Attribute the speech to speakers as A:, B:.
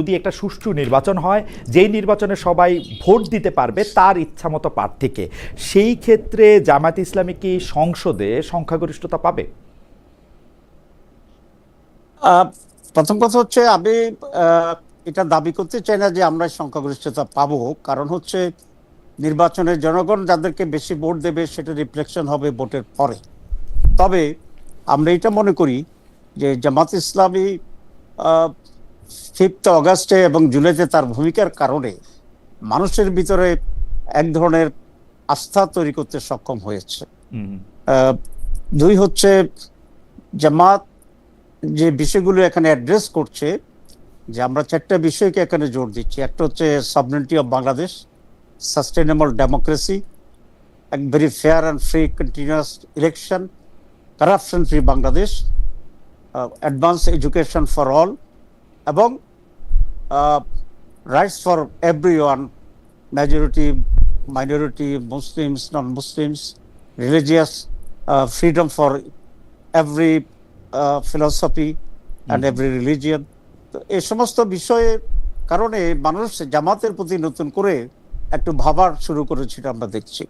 A: যদি একটা সুষ্ঠু নির্বাচন হয়, যেই নির্বাচনে সবাই ভোট দিতে পারবে তার ইচ্ছামতো প্রার্থীকে, সেই ক্ষেত্রে জামায়াত ইসলামী কি সংসদে সংখ্যাগরিষ্ঠতা পাবে?
B: প্রথম কথা হচ্ছে আমি এটা দাবি করতে চাই না যে আমরা সংখ্যাগরিষ্ঠতা পাবো। কারণ হচ্ছে নির্বাচনের জনগণ যাদেরকে বেশি ভোট দেবে সেটা রিফ্লেকশন হবে ভোটের পরে। তবে আমরা এটা মনে করি যে জামাত ইসলামী ফিফথ অগাস্টে এবং জুলাইতে তার ভূমিকার কারণে মানুষের ভিতরে এক ধরনের আস্থা তৈরি করতে সক্ষম হয়েছে। দুই হচ্ছে জামাত যে বিষয়গুলো এখানে অ্যাড্রেস করছে যে আমরা চারটা বিষয়কে এখানে জোর দিচ্ছি। একটা হচ্ছে sovereignty of Bangladesh sustainable democracy এক very fair and free continuous election corruption free Bangladesh advance education for all এবং rights for every one majority minority Muslims non Muslims religious freedom for every uh, and every religion. তো এই সমস্ত বিষয়ের কারণে মানুষ জামাতের প্রতি নতুন করে একটু ভাবার শুরু করেছিল আমরা দেখছি।